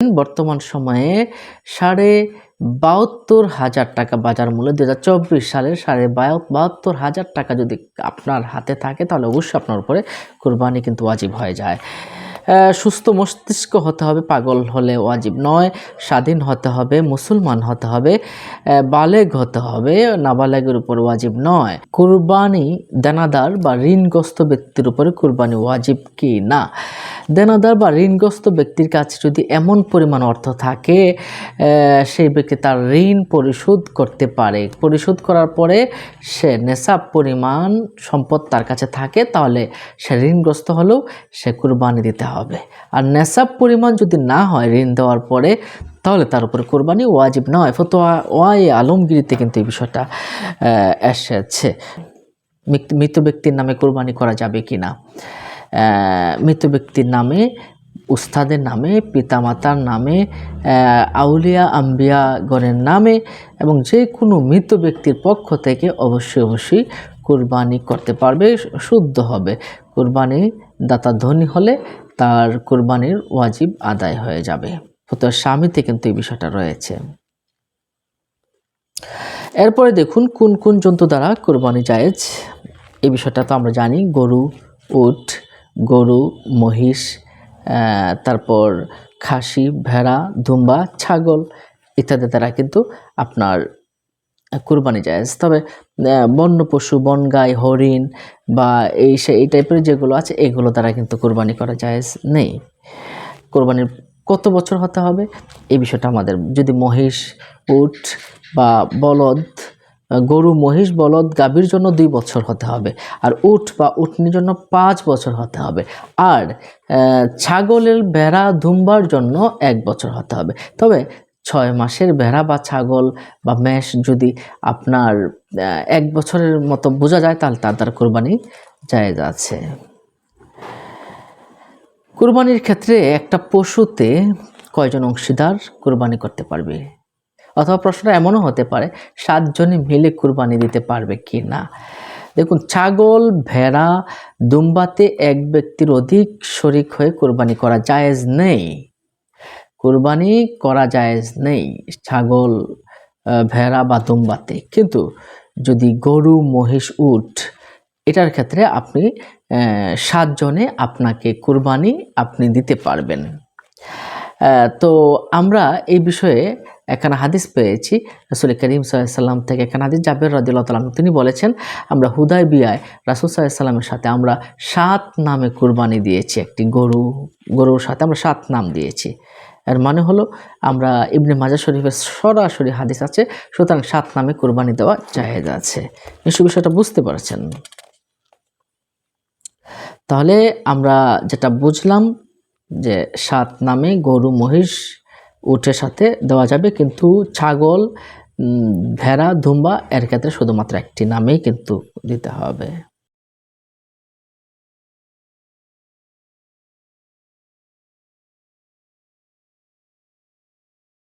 বর্তমান সময়ে সাড়ে বাহাত্তর হাজার টাকা বাজার মূল্য দু হাজার চব্বিশ সালের সাড়ে বাহাত্তর হাজার টাকা যদি আপনার হাতে থাকে, তাহলে অবশ্যই আপনার উপরে কোরবানি কিন্তু ওয়াজিব হয়ে যায়। সুস্থ মস্তিষ্ক হতে হবে, পাগল হলে ওয়াজিব নয়, স্বাধীন হতে হবে, মুসলমান হতে হবে বালেগ হতে হবে, নাবালেগের উপর ওয়াজিব নয়। কুরবানি দেনাদার বা ঋণগ্রস্ত ব্যক্তির উপরে কুরবানি ওয়াজিব কি না? দেনাদার বা ঋণগ্রস্ত ব্যক্তির কাছে যদি এমন পরিমাণ অর্থ থাকে সেই ব্যক্তি তার ঋণ পরিশোধ করতে পারে। পরিশোধ করার পরে সে নেশাব পরিমাণ সম্পদ তার কাছে থাকে, তাহলে সে ঋণগ্রস্ত হলেও সে কুরবানি দিতে হবে। আর নেশাব পরিমাণ যদি না হয় ঋণ দেওয়ার পরে, তাহলে তার উপরে কোরবানি ওয়াজিব নয়। ফতোয়া ওয়াই আলমগিরিতে কিন্তু এই বিষয়টা এসেছে। মৃত- ব্যক্তির নামে কোরবানি করা যাবে কি না মৃত ব্যক্তির নামে, উস্তাদের নামে, পিতামাতার নামে আউলিয়া, আম্বিয়াগণের নামে এবং যে কোনো মৃত ব্যক্তির পক্ষ থেকে অবশ্যই অবশ্যই কোরবানি করতে পারবে, শুদ্ধ হবে। কোরবানি দাতা ধনী হলে তার কোরবানির ওয়াজিব আদায় হয়ে যাবে। তো স্বামীতে কিন্তু এই বিষয়টা রয়েছে। এরপরে দেখুন, কোন কোন জন্তু দ্বারা কোরবানি জায়েজ? এই বিষয়টা তো আমরা জানি, গরু, উট গরু, মহিষ তারপর খাসি, ভেড়া, দুম্বা, ছাগল ইত্যাদি দ্বারা কিন্তু আপনার কুরবানি জায়েজ তবে বন্য পশু, বন গাই, হরিণ বা এই সে, এই টাইপের যেগুলো আছে, এগুলো দ্বারা কিন্তু কুরবানি করা জায়েজ নেই। কোরবানির কত বছর হতে হবে? এই বিষয়টা আমাদের, যদি মহিষ, উট বা বলদ গরু মহিষ বলদ গাভীর জন্য দুই বছর হতে হবে, আর উট বা উটনির জন্য পাঁচ বছর হতে হবে, আর ছাগলের ভেড়া দুম্বার জন্য এক বছর হতে হবে। তবে ছয় মাসের ভেড়া বা ছাগল বা মেষ যদি আপনার এক বছরের মতো বোঝা যায়, তাহলে তার দ্বারা কোরবানি জায়েজ আছে। কুরবানির ক্ষেত্রে একটা পশুতে কয়জন অংশীদার কুরবানি করতে পারবে? অথবা প্রশ্নটা এমনও হতে পারে, সাতজনে মিলে কুরবানি দিতে পারবে কি না দেখুন, ছাগল, ভেড়া, দুম্বাতে এক ব্যক্তির অধিক শরিক হয়ে কুরবানি করা জায়েজ নেই। কুরবানি করা জায়েজ নেই ছাগল ভেড়া বা দুম্বাতে। কিন্তু যদি গরু, মহিষ, উট, এটার ক্ষেত্রে আপনি সাতজনে আপনাকে কুরবানি আপনি দিতে পারবেন। তো আমরা এই বিষয়ে এখানে হাদিস পেয়েছি। রসুল করিম সাল্লাম থেকে এখানে হাদিস। জাবের রাদিল্লাহ তালাম তিনি বলেছেন, আমরা হুদায় বিয়ায় রাসুল সাল্লামের সাথে আমরা সাত নামে কুরবানি দিয়েছি, একটি গরু, গরুর সাথে আমরা সাত নাম দিয়েছি। এর মানে হলো, আমরা ইবনে মাজা শরীফের সরাসরি হাদিস আছে, সুতরাং সাত নামে কুরবানি দেওয়া জায়েজ আছে। নিশ্চয় বিষয়টা বুঝতে পারছেন? তাহলে আমরা যেটা বুঝলাম যে সাত নামে গরু, মহিষ উটের সাথে দেওয়া যাবে। কিন্তু ছাগল ভেড়া, ধুম্বা, এর ক্ষেত্রে শুধুমাত্র একটি নামেই কিন্তু দিতে হবে।